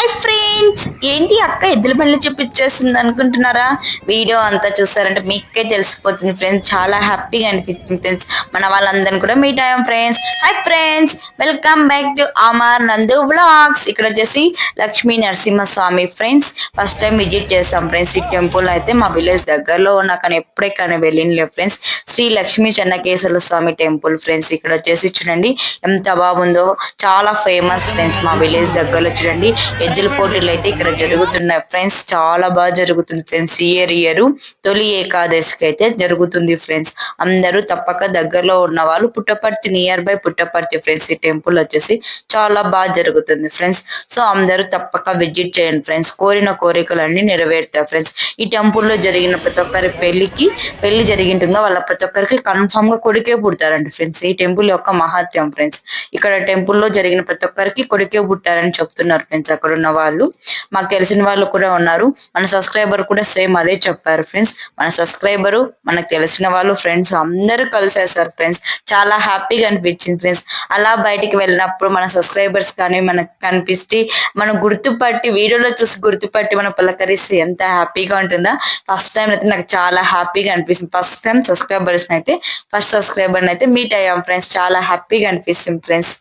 Hi friends ఏంటి అక్క ఎద్దుల బండ్లు చూపించేసింది అనుకుంటున్నారా? వీడియో అంతా చూసారంటే మీకే తెలిసిపోతుంది ఫ్రెండ్స్ చాలా హ్యాపీగా అనిపిస్తుంది ఫ్రెండ్స్. మన వాళ్ళందరిని కూడా మీట్ అయ్యాం friends. Hi friends welcome back to Amar Nandu blogs ఇక్కడ వచ్చేసి Lakshmi Narasimhaswamy friends. First time visit చేసాం ఫ్రెండ్స్. ఈ టెంపుల్ అయితే మా విలేజ్ దగ్గరలో నాకు కానీ ఎప్పుడే కానీ వెళ్ళినలే friends. Shri Lakshmi Chennakeshwara Swamy temple friends. ఇక్కడ వచ్చేసి చూడండి ఎంత బాగుందో. చాలా ఫేమస్ ఫ్రెండ్స్ మా విలేజ్ దగ్గరలో చూడండి. ఎద్దుల పోటీలు అయితే ఇక్కడ జరుగుతున్నాయి ఫ్రెండ్స్ చాలా బాగా జరుగుతుంది ఫ్రెండ్స్. ఇయర్ ఇయర్ తొలి ఏకాదశికి అయితే జరుగుతుంది ఫ్రెండ్స్. అందరూ తప్పక దగ్గరలో ఉన్న వాళ్ళు Puttaparthi near by Puttaparthi friends. ఈ టెంపుల్ వచ్చేసి చాలా బాగా జరుగుతుంది ఫ్రెండ్స్. సో అందరూ తప్పక విజిట్ చేయండి ఫ్రెండ్స్. కోరిన కోరికలన్నీ నెరవేరుతాయి ఫ్రెండ్స్. ఈ టెంపుల్లో జరిగిన ప్రతి ఒక్కరి పెళ్ళికి పెళ్ళి జరిగింటుందో వాళ్ళ ప్రతి ఒక్కరికి కన్ఫామ్గా కొడుకే పుడతారండి ఫ్రెండ్స్. ఈ టెంపుల్ యొక్క మహత్యం ఫ్రెండ్స్. ఇక్కడ టెంపుల్లో జరిగిన ప్రతి ఒక్కరికి కొడుకే పుట్టారని చెప్తున్నారు ఫ్రెండ్స్. అక్కడ ఉన్న వాళ్ళు మాకు తెలిసిన వాళ్ళు కూడా ఉన్నారు. మన సబ్స్క్రైబర్ కూడా సేమ్ అదే చెప్పారు ఫ్రెండ్స్. మన సబ్స్క్రైబరు మనకు తెలిసిన వాళ్ళు ఫ్రెండ్స్ అందరూ కలిసేసారు ఫ్రెండ్స్. చాలా హ్యాపీగా అనిపించింది ఫ్రెండ్స్. అలా బయటికి వెళ్ళినప్పుడు మన సబ్స్క్రైబర్స్ కానీ మనకు కనిపిస్తే మనం గుర్తుపట్టి వీడియోలో చూసి గుర్తుపట్టి మనం పలకరిస్తే ఎంత హ్యాపీగా ఉంటుందో? ఫస్ట్ టైం అయితే నాకు చాలా హ్యాపీగా అనిపిస్తుంది. ఫస్ట్ టైం సబ్స్క్రైబర్స్ అయితే ఫస్ట్ సబ్స్క్రైబర్ అయితే మీట్ అయ్యాం ఫ్రెండ్స్. చాలా హ్యాపీగా అనిపిస్తుంది ఫ్రెండ్స్.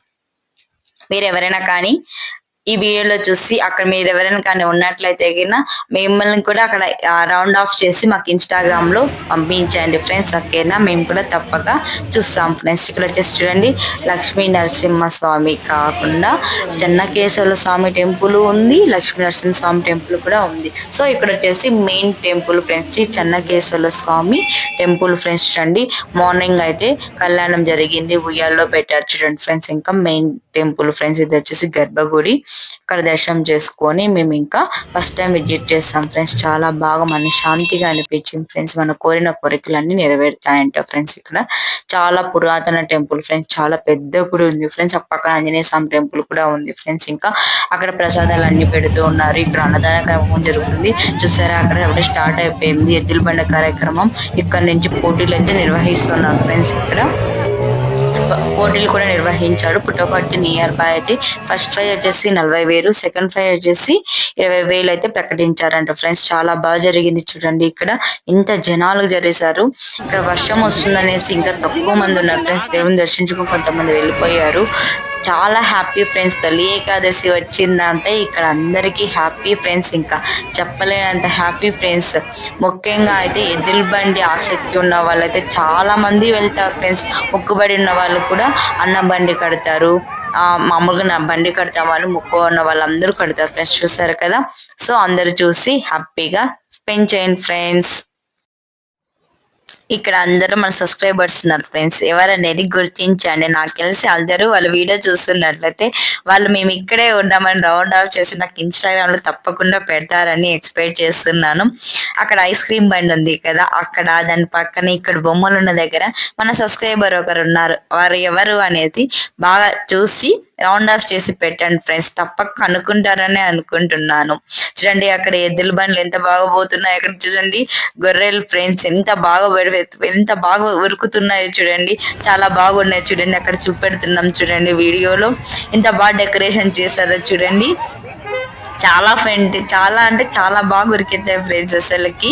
మీరు ఎవరైనా కానీ ఈ వీడియోలో చూసి అక్కడ మీరు ఎవరైనా కానీ ఉన్నట్లయితే గిన మిమ్మల్ని కూడా అక్కడ రౌండ్ ఆఫ్ చేసి మాకు ఇన్స్టాగ్రామ్లో పంపించండి ఫ్రెండ్స్. ఓకేనా? మేము కూడా తప్పక చూస్తాం ఫ్రెండ్స్. ఇక్కడ వచ్చేసి చూడండి లక్ష్మీ నరసింహ స్వామి కాకుండా చెన్నకేశ్వర స్వామి టెంపుల్ ఉంది లక్ష్మీ నరసింహ స్వామి టెంపుల్ కూడా ఉంది. సో ఇక్కడ వచ్చేసి main temple friends Chennakeshwara Swamy temple friends చూడండి. మార్నింగ్ అయితే కళ్యాణం జరిగింది ఉయ్యాల్లో పెట్టారు చూడండి ఫ్రెండ్స్. ఇంకా మెయిన్ టెంపుల్ ఫ్రెండ్స్ ఇది వచ్చేసి గర్భగుడి. ఇక్కడ దర్శనం చేసుకొని మేము ఇంకా ఫస్ట్ టైం విజిట్ చేస్తాం ఫ్రెండ్స్ చాలా బాగా మన శాంతిగా అనిపించింది ఫ్రెండ్స్ మన కోరిన కోరికలన్నీ నెరవేరుతాయంట ఫ్రెండ్స్ ఇక్కడ. చాలా పురాతన టెంపుల్ ఫ్రెండ్స్ చాలా పెద్ద గుడి ఉంది ఫ్రెండ్స్ ఆ పక్కన ఆంజనేయ స్వామి టెంపుల్ కూడా ఉంది ఫ్రెండ్స్ ఇంకా అక్కడ ప్రసాదాలు అన్ని పెడుతూ ఉన్నారు. ఇక్కడ అన్నదాన కార్యక్రమం జరుగుతుంది. చూసారా? అక్కడ అప్పుడే స్టార్ట్ అయిపోయింది. ఎద్దుల బండ కార్యక్రమం. ఇక్కడ నుంచి పోటీలు అయితే నిర్వహిస్తున్నారు ఫ్రెండ్స్ ఇక్కడ. పోటీలు కూడా నిర్వహించాడు పుట్టపర్తి నియర్ బై అయితే ఫస్ట్ ప్రైజ్ వచ్చేసి నలభై వేలు సెకండ్ ప్రైజ్ వచ్చేసి ఇరవై వేలు అయితే ప్రకటించారంట ఫ్రెండ్స్. చాలా బాగా జరిగింది చూడండి ఇక్కడ. ఇంత జనాలు జరిగారు ఇక్కడ వర్షం వస్తుందనేసి ఇంకా తక్కువ మంది ఉన్నారు. ఫ్రెండ్స్ దేవుని దర్శించుకుని కొంతమంది వెళ్ళిపోయారు. చాలా హ్యాపీ ఫ్రెండ్స్. తొలి ఏకాదశి వచ్చిందంటే ఇక్కడ అందరికీ హ్యాపీ ఫ్రెండ్స్ ఇంకా చెప్పలేనంత హ్యాపీ ఫ్రెండ్స్. ముఖ్యంగా అయితే ఎదురు బండి ఆసక్తి ఉన్న వాళ్ళైతే చాలా మంది వెళ్తారు ఫ్రెండ్స్. మొక్కుబడి ఉన్న వాళ్ళు కూడా అన్న బండి కడతారు. మామూలుగా నా బండి కడతాం వాళ్ళు ముక్కు ఉన్న వాళ్ళందరూ కడతారు ఫ్రెండ్స్. చూసారు కదా? సో అందరూ చూసి హ్యాపీగా స్పెండ్ చేయండి ఫ్రెండ్స్. ఇక్కడ అందరూ మన సబ్స్క్రైబర్స్ ఉన్నారు ఫ్రెండ్స్ ఎవరనేది గుర్తించండి. నాకు తెలిసి అందరూ వాళ్ళ వీడియో చూస్తున్నట్లయితే వాళ్ళు మేము ఇక్కడే ఉన్నామని రౌండ్ ఆఫ్ చేసి నాకు ఇన్స్టాగ్రామ్లో తప్పకుండా పెడతారని ఎక్స్పెక్ట్ చేస్తున్నాను. అక్కడ ఐస్ క్రీమ్ బండి ఉంది కదా అక్కడ దాని పక్కన ఇక్కడ బొమ్మలు ఉన్న దగ్గర మన సబ్స్క్రైబర్ ఒకరు ఉన్నారు. వారు ఎవరు అనేది బాగా చూసి రౌండ్ ఆఫ్ చేసి పెట్టండి ఫ్రెండ్స్ తప్పక కనుక్కుంటారని అనుకుంటున్నాను. చూడండి అక్కడ ఎద్దుల బండ్లు ఎంత బాగా పోతున్నాయి అక్కడ చూడండి గొర్రెలు ఫ్రెండ్స్ ఎంత బాగా ఎంత బాగా ఉరుకుతున్నాయో చూడండి. చాలా బాగున్నాయి చూడండి. అక్కడ చూపెడుతున్నాం చూడండి వీడియోలో. ఎంత బాగా డెకరేషన్ చేశారో చూడండి. చాలా ఫెంట్ చాలా అంటే చాలా బాగా ఉరికిద్దాయి ఫ్రెండ్స్ అసలుకి.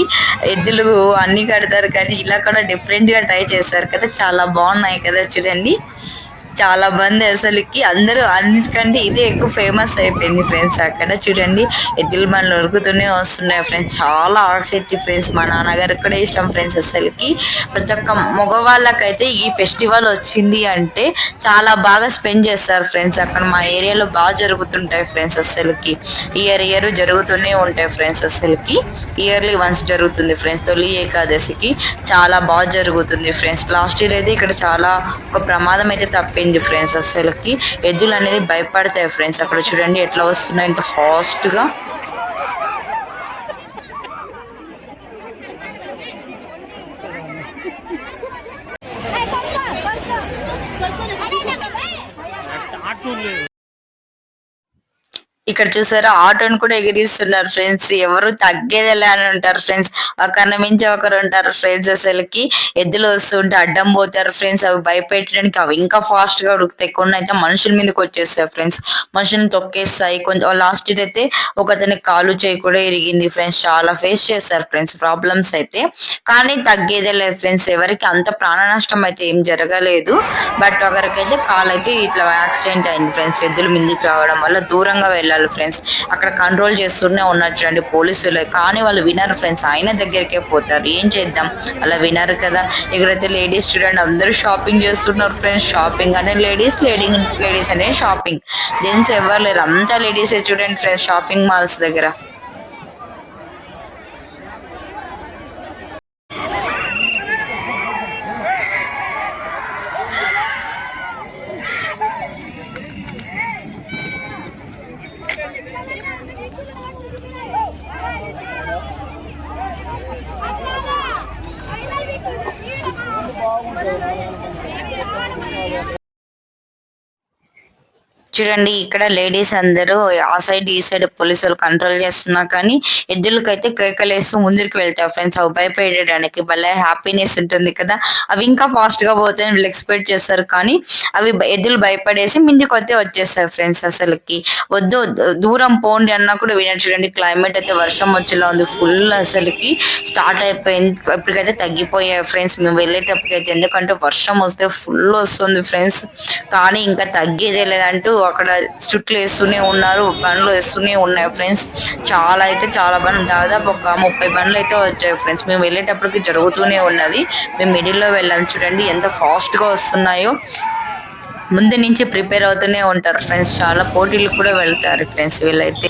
ఎద్దులు అన్ని కడతారు కానీ ఇలా కూడా డిఫరెంట్గా ట్రై చేస్తారు కదా. చాలా బాగున్నాయి కదా చూడండి. చాలా మంది అసలుకి అందరూ అన్నిటికంటే ఇదే ఎక్కువ ఫేమస్ అయిపోయింది ఫ్రెండ్స్ అక్కడ. చూడండి ఎద్దుల బండ్లు ఉరుకుతూనే వస్తున్నాయి ఫ్రెండ్స్. చాలా ఆసక్తి ఫ్రెండ్స్. మా నాన్నగారు కూడా ఇష్టం ఫ్రెండ్స్ అసలుకి. ప్రతి ఒక్క మగవాళ్ళకైతే ఈ ఫెస్టివల్ వచ్చింది అంటే చాలా బాగా స్పెండ్ చేస్తారు ఫ్రెండ్స్. అక్కడ మా ఏరియాలో బాగా జరుగుతుంటాయి ఫ్రెండ్స్ అసలుకి. ఇయర్ ఇయర్ జరుగుతూనే ఉంటాయి ఫ్రెండ్స్ అసలుకి. ఇయర్లీ వన్స్ జరుగుతుంది ఫ్రెండ్స్. తొలి ఏకాదశికి చాలా బాగా జరుగుతుంది ఫ్రెండ్స్. లాస్ట్ ఇయర్ అయితే ఇక్కడ చాలా ఒక ప్రమాదం అయితే తప్పింది. అయిపోయింది ఫ్రెండ్స్ అసలుకి ఎద్దులు అనేది భయపడతాయి ఫ్రెండ్స్ అక్కడ చూడండి ఎట్లా వస్తున్నాయి. ఇంత ఫాస్ట్ ఇక్కడ చూసారా ఆటోని కూడా ఎగిరిస్తున్నారు ఫ్రెండ్స్. ఎవరు తగ్గేదేలే అని ఉంటారు ఫ్రెండ్స్. ఒకరిని మించి ఒకరు ఉంటారు ఫ్రెండ్స్ అసలుకి. ఎద్దులు వస్తుంటే అడ్డం పోతారు ఫ్రెండ్స్. అవి భయపెట్టడానికి అవి ఇంకా ఫాస్ట్గా ఉడుకుతాయి. కొన్ని అయితే మనుషుల మీదకి వచ్చేస్తాయి ఫ్రెండ్స్. మనుషులను తొక్కేస్తాయి. కొంచెం లాస్ట్ ఇయర్ అయితే ఒక అతని కాలు చేయి కూడా ఇరిగింది ఫ్రెండ్స్. చాలా ఫేస్ చేస్తారు ఫ్రెండ్స్. ప్రాబ్లమ్స్ అయితే. కానీ తగ్గేదే లేదు ఫ్రెండ్స్. ఎవరికి అంత ప్రాణ నష్టం అయితే ఏం జరగలేదు. బట్ ఒకరికైతే కాలు అయితే ఇట్లా యాక్సిడెంట్ అయింది ఫ్రెండ్స్. ఎద్దులు మీదకి రావడం వల్ల దూరంగా వెళ్ళాలి. ఫ్రెండ్స్. అక్కడ కంట్రోల్ చేస్తూనే ఉన్నారు చూడండి పోలీసులు. కానీ వాళ్ళు వినరు ఫ్రెండ్స్. ఆయన దగ్గరికే పోతారు. ఏం చేద్దాం? అలా వినరు కదా. ఇక్కడైతే లేడీస్ చూడండి అందరూ షాపింగ్ చేస్తున్నారు ఫ్రెండ్స్. షాపింగ్ అంటే లేడీస్ లేడీ లేడీస్ అనే షాపింగ్. జెంట్స్ ఎవరు లేరు. అంతా లేడీసే చూడండి ఫ్రెండ్స్ షాపింగ్ మాల్స్ దగ్గర. చూడండి ఇక్కడ లేడీస్ అందరూ ఆ సైడ్ ఈ సైడ్ పోలీసులు కంట్రోల్ చేస్తున్నా కానీ ఎద్దులకైతే కేకలేస్తూ ముందుకు వెళ్తాయి ఫ్రెండ్స్. అవి భయపెట్టడానికి భలే హ్యాపీనెస్ ఉంటుంది కదా. అవి ఇంకా ఫాస్ట్గా పోతాయని వీళ్ళు ఎక్స్పెక్ట్ చేస్తారు కానీ అవి ఎద్దులు భయపడేసి ముందుకు వస్తే వచ్చేస్తాయి ఫ్రెండ్స్ అసలుకి. వద్దు దూరం పోండి అన్నా కూడా వినరు. చూడండి క్లైమేట్ అయితే వర్షం వచ్చేలా ఉంది. ఫుల్ అసలుకి స్టార్ట్ అయిపోయింది. ఇప్పటికైతే తగ్గిపోయాయి ఫ్రెండ్స్. మేము వెళ్ళేటప్పటికైతే ఎందుకంటే వర్షం వస్తే ఫుల్ వస్తుంది ఫ్రెండ్స్. కానీ ఇంకా తగ్గేదే లేదంటూ అక్కడ చుట్లు వేస్తూనే ఉన్నారు బండ్లు వేస్తూనే ఉన్నాయి ఫ్రెండ్స్. చాలా అయితే చాలా బండ్లు దాదాపు ఒక ముప్పై బండ్లు అయితే వచ్చాయి ఫ్రెండ్స్. మేము వెళ్ళేటప్పటికి జరుగుతూనే ఉన్నది. మేము మిడిల్లో వెళ్ళాం చూడండి ఎంత ఫాస్ట్గా వస్తున్నాయో. ముందు నుంచి ప్రిపేర్ అవుతూనే ఉంటారు ఫ్రెండ్స్. చాలా పోటీలు కూడా వెళ్తారు ఫ్రెండ్స్ వీళ్ళైతే.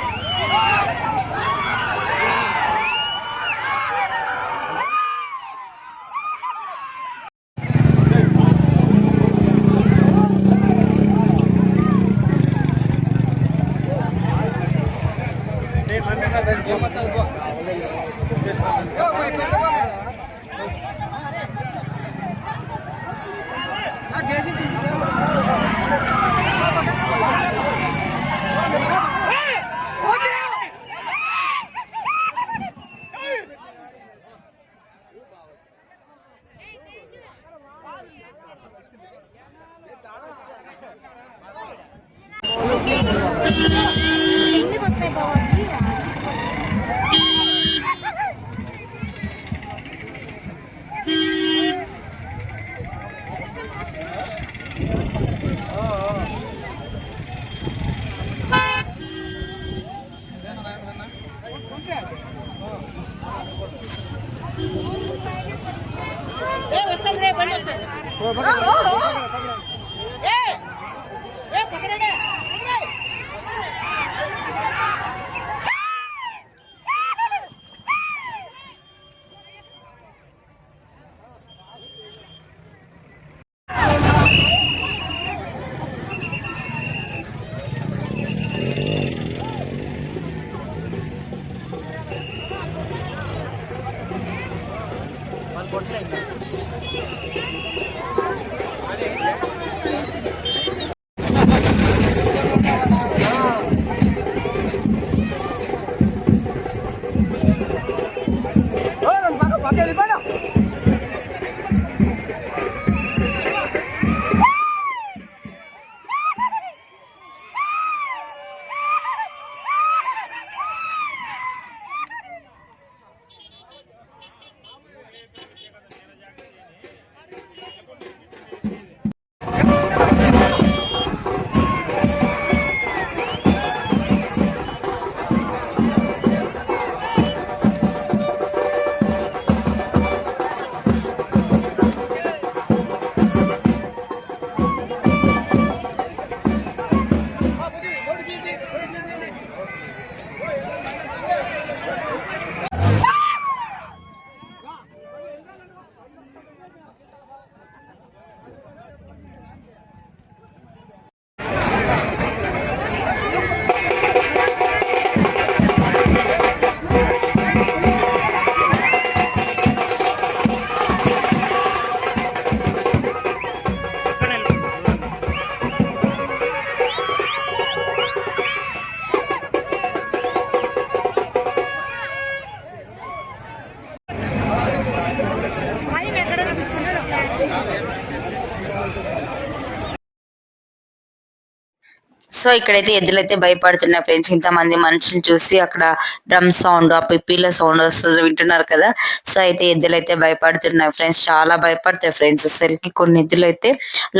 సో ఇక్కడైతే ఎద్దులైతే భయపడుతున్నాయి ఫ్రెండ్స్. ఇంతమంది మనుషులు చూసి అక్కడ డ్రమ్ సౌండ్ ఆ పిప్పీల సౌండ్ వస్తుంది. వింటున్నారు కదా? సో అయితే ఎద్దులైతే భయపడుతున్నాయి ఫ్రెండ్స్. చాలా భయపడతాయి ఫ్రెండ్స్. అసలుకి కొన్ని ఎద్దులు అయితే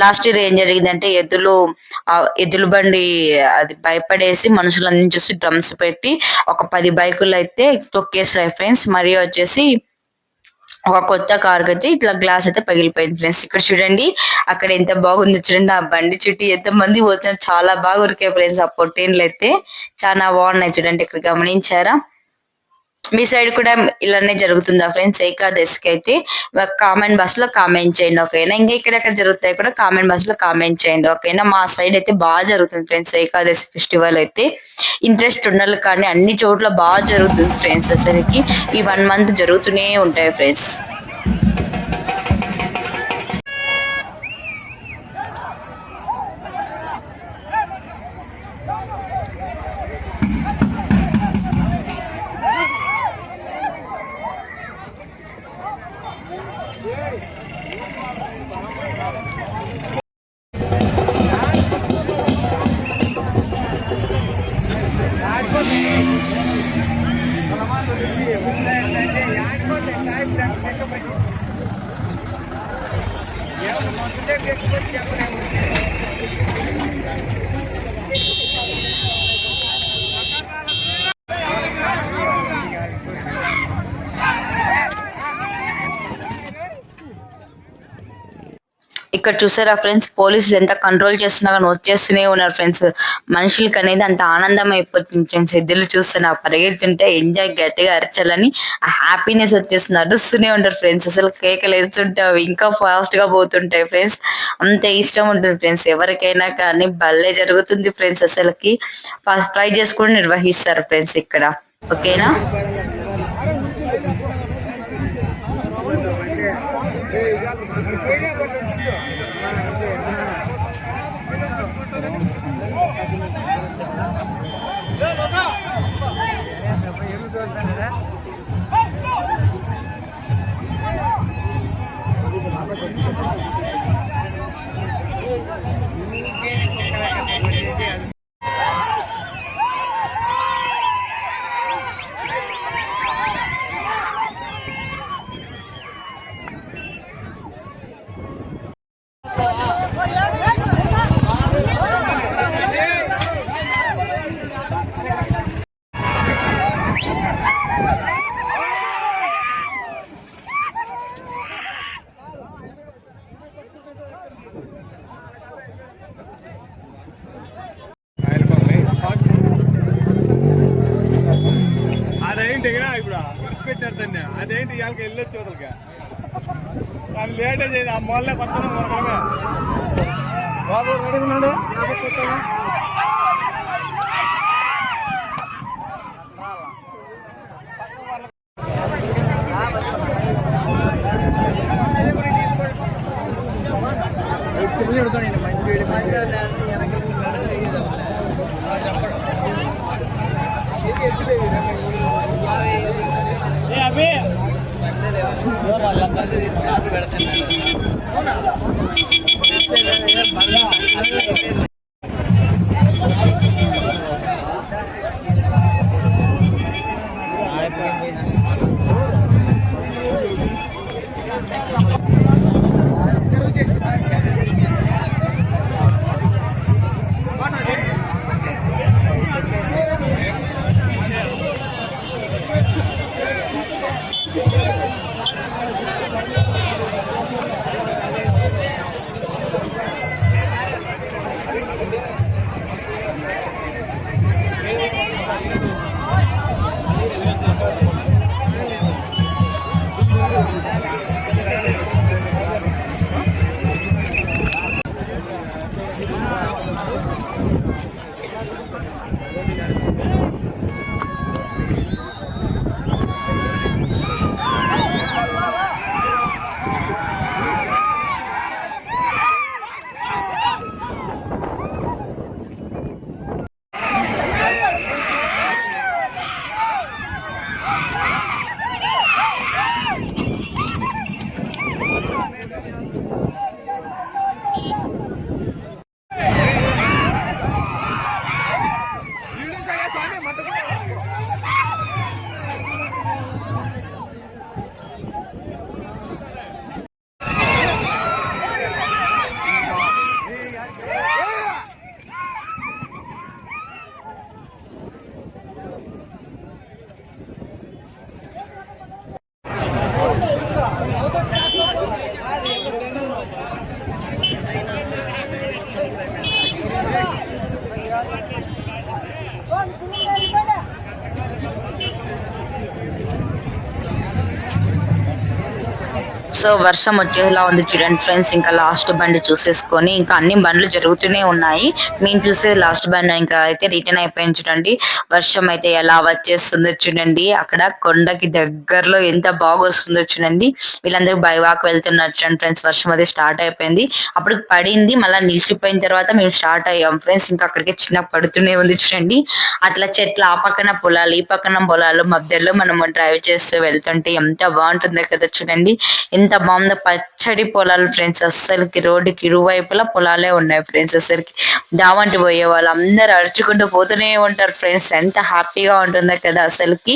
లాస్ట్ ఇయర్ ఏం జరిగిందంటే ఎద్దులు ఆ ఎద్దుల బండి అది భయపడేసి మనుషులందరినీ చూసి డ్రమ్స్ పెట్టి ఒక పది బైకులు అయితే తొక్కేసాయి ఫ్రెండ్స్. మరియు వచ్చేసి ఒక కొత్త కార్ అయితే ఇట్లా గ్లాస్ అయితే పగిలిపోయింది ఫ్రెండ్స్. ఇక్కడ చూడండి అక్కడ ఎంత బాగుందో చూడండి. ఆ బండి చుట్టూ ఎంత మంది పోతున్నారు చాలా బాగా ఉరికాయి ఫ్రెండ్స్ ఆ పొట్టేన్లు అయితే. చాలా బాగున్నాయి చూడండి ఇక్కడ గమనించారా? మీ సైడ్ కూడా ఇలానే జరుగుతుందా ఫ్రెండ్స్? ఏకాదశికి అయితే కామెంట్ బాక్స్లో కామెంట్ చేయండి ఓకేనా? ఇంకా ఎక్కడెక్కడ జరుగుతాయి కూడా కామెంట్ బాక్స్లో కామెంట్ చేయండి ఓకేనా? మా సైడ్ అయితే బాగా జరుగుతుంది ఫ్రెండ్స్ ఏకాదశి ఫెస్టివల్ అయితే. ఇంట్రెస్ట్ ఉండాలి కానీ అన్ని చోట్ల బాగా జరుగుతుంది ఫ్రెండ్స్ అసలుకి. ఈ వన్ మంత్ జరుగుతూనే ఉంటాయి ఫ్రెండ్స్. Yeah. ఇక్కడ చూసారా ఫ్రెండ్స్? పోలీసులు ఎంత కంట్రోల్ చేస్తున్నా కానీ వచ్చేస్తూనే ఉన్నారు ఫ్రెండ్స్. మనుషులకి అనేది అంత ఆనందం అయిపోతుంది ఫ్రెండ్స్. ఎద్దులు చూస్తున్నా పరిగెత్తుంటే ఎంజాయ్ గట్టిగా అరచాలని హ్యాపీనెస్ వచ్చేస్తుంది నడుస్తూనే ఉంటారు ఫ్రెండ్స్. అసలు కేకలు వేస్తుంటావు ఇంకా ఫాస్ట్గా పోతుంటాయి ఫ్రెండ్స్. అంత ఇష్టం ఉంటుంది ఫ్రెండ్స్. ఎవరికైనా కానీ భలే జరుగుతుంది ఫ్రెండ్స్ అసలుకి. ఫస్ట్ ట్రై చేసుకుని నిర్వహిస్తారు ఫ్రెండ్స్ ఇక్కడ. ఓకేనా? అదేంటి ఇవాళకి వెళ్ళొచ్చు వదలక? కానీ లేట్ చేయదు ఆ మొల్లే కొత్త బాబు రెడీ ఉన్నాడు? సంపాదన తీసుకుని పెడుతున్నాడు సో వర్షం వచ్చేలా ఉంది చూడండి ఫ్రెండ్స్. ఇంకా లాస్ట్ బండి చూసేసుకొని ఇంకా అన్ని బండ్లు జరుగుతూనే ఉన్నాయి. మేము చూసే లాస్ట్ బండి ఇంకా అయితే రిటర్న్ అయిపోయింది చూడండి. వర్షం అయితే ఎలా వచ్చేస్తుందో చూడండి. అక్కడ కొండకి దగ్గరలో ఎంత బాగా వస్తుందో చూడండి. వీళ్ళందరూ బైవాక్ వెళ్తున్నారు చూడండి ఫ్రెండ్స్. వర్షం అయితే స్టార్ట్ అయిపోయింది. అప్పుడు పడింది మళ్ళీ నిలిచిపోయిన తర్వాత మేము స్టార్ట్ అయ్యాం ఫ్రెండ్స్. ఇంకా అక్కడికి చిన్న పడుతూనే ఉంది చూడండి. అట్లా చెట్లు ఆ పక్కన పొలాలు ఈ పక్కన పొలాలు మధ్యలో మనం డ్రైవ్ చేస్తూ వెళ్తుంటే ఎంత బాగుంటుందో కదా చూడండి. ఎంత బాగుందో పచ్చడి పొలాలు ఫ్రెండ్స్ అస్సలకి రోడ్డుకి ఇరువైపులా పొలాలే ఉన్నాయి ఫ్రెండ్స్ అసలుకి దావంటి పోయే వాళ్ళు అందరు అరుచుకుంటూ పోతూనే ఉంటారు ఫ్రెండ్స్ ఎంత హ్యాపీగా ఉంటుందో కదా అసలుకి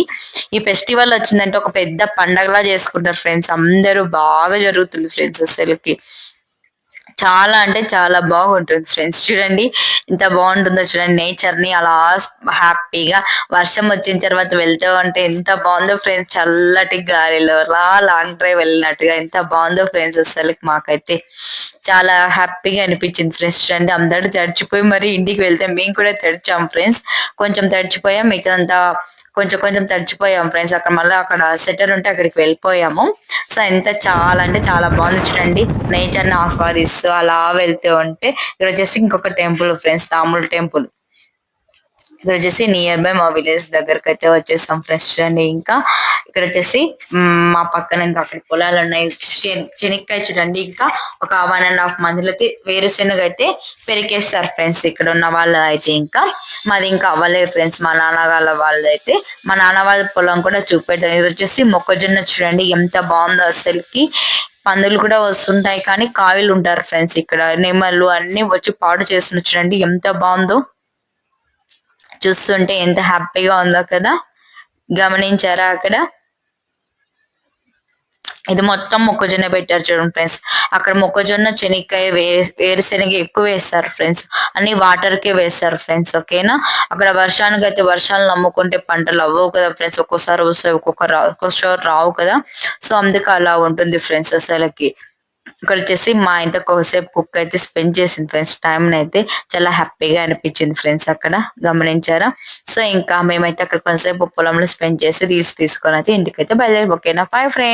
ఈ ఫెస్టివల్ వచ్చిందంటే ఒక పెద్ద పండగలా చేసుకుంటారు ఫ్రెండ్స్ అందరూ బాగా జరుగుతుంది ఫ్రెండ్స్ అసలుకి చాలా అంటే చాలా బాగుంటుంది ఫ్రెండ్స్. చూడండి ఎంత బాగుంటుందో చూడండి నేచర్ని అలా హ్యాపీగా వర్షం వచ్చిన తర్వాత వెళ్తూ ఉంటే ఎంత బాగుందో ఫ్రెండ్స్. చల్లటి గాలిలో అలా లాంగ్ డ్రైవ్ వెళ్ళినట్టుగా ఎంత బాగుందో ఫ్రెండ్స్ అసలు మాకైతే. చాలా హ్యాపీగా అనిపించింది ఫ్రెండ్స్. చూడండి అందరూ తడిచిపోయి మరి ఇంటికి వెళ్తే మేము కూడా తడిచాం ఫ్రెండ్స్. కొంచెం తడిచిపోయాం మిగతా కొంచెం కొంచెం తడిచిపోయాం ఫ్రెండ్స్. అక్కడ మళ్ళీ అక్కడ సెటర్ ఉంటే అక్కడికి వెళ్ళిపోయాము. సో ఎంత చాలా అంటే చాలా బాగుంది చూడండి. నేచర్ని ఆస్వాదిస్తూ అలా వెళ్తూ ఉంటే ఇక్కడ వచ్చేసి ఇంకొక టెంపుల్ ఫ్రెండ్స్ రాముల టెంపుల్. ఇక్కడ వచ్చేసి నియర్ బై మా విలేజ్ దగ్గరకు అయితే వచ్చేసాం ఫ్రెండ్స్ చూడండి ఇంకా. ఇక్కడ వచ్చేసి మా పక్కన ఇంకా అక్కడ పొలాలు ఉన్నాయి. శె- చూడండి ఇంకా ఒక వన్ అండ్ హాఫ్ మంత్ అయితే వేరుశెనగ అయితే పెరికేస్తారు ఫ్రెండ్స్ ఇక్కడ ఉన్న వాళ్ళు అయితే ఇంకా. మాది ఇంకా అవ్వలేదు ఫ్రెండ్స్ మా నాన్నగాళ్ళ వాళ్ళు అయితే మా నాన్న వాళ్ళ పొలం కూడా చూపెట్టారు ఇది వచ్చేసి మొక్కజొన్న చూడండి ఎంత బాగుందో అసలుకి. పందులు కూడా వస్తుంటాయి కానీ కాయలు ఉంటారు ఫ్రెండ్స్ ఇక్కడ నెమళ్ళు అన్ని వచ్చి పాడు చేస్తున్న చూడండి ఎంత బాగుందో. చూస్తుంటే ఎంత హ్యాపీగా ఉందో కదా. గమనించారా అక్కడ? ఇది మొత్తం మొక్కజొన్న పెట్టారు చూడండి ఫ్రెండ్స్. అక్కడ మొక్కజొన్న చెనిక్కాయ వే వేరుశెనగ ఎక్కువ వేస్తారు ఫ్రెండ్స్. అన్ని వాటర్ కే వేస్తారు ఫ్రెండ్స్ ఓకేనా? అక్కడ వర్షానికి అయితే వర్షాలు నమ్ముకుంటే పంటలు అవ్వవు కదా ఫ్రెండ్స్. ఒక్కోసారి వస్తాయి ఒక్కొక్క రా ఒక్కొక్కసారి రావు కదా. సో అందుకే అలా ఉంటుంది ఫ్రెండ్స్ అసలకి. ఇక్కడ వచ్చేసి మా ఇంత కొద్దిసేపు కుక్ అయితే స్పెండ్ చేసింది ఫ్రెండ్స్. టైం అయితే చాలా హ్యాపీగా అనిపించింది ఫ్రెండ్స్ అక్కడ. గమనించారా? సో ఇంకా మేమైతే అక్కడ కొంతసేపు పొలంలో స్పెండ్ చేసి రీల్స్ తీసుకొని అయితే ఇంటికైతే బయలుదేరి. ఓకేనా? Five friends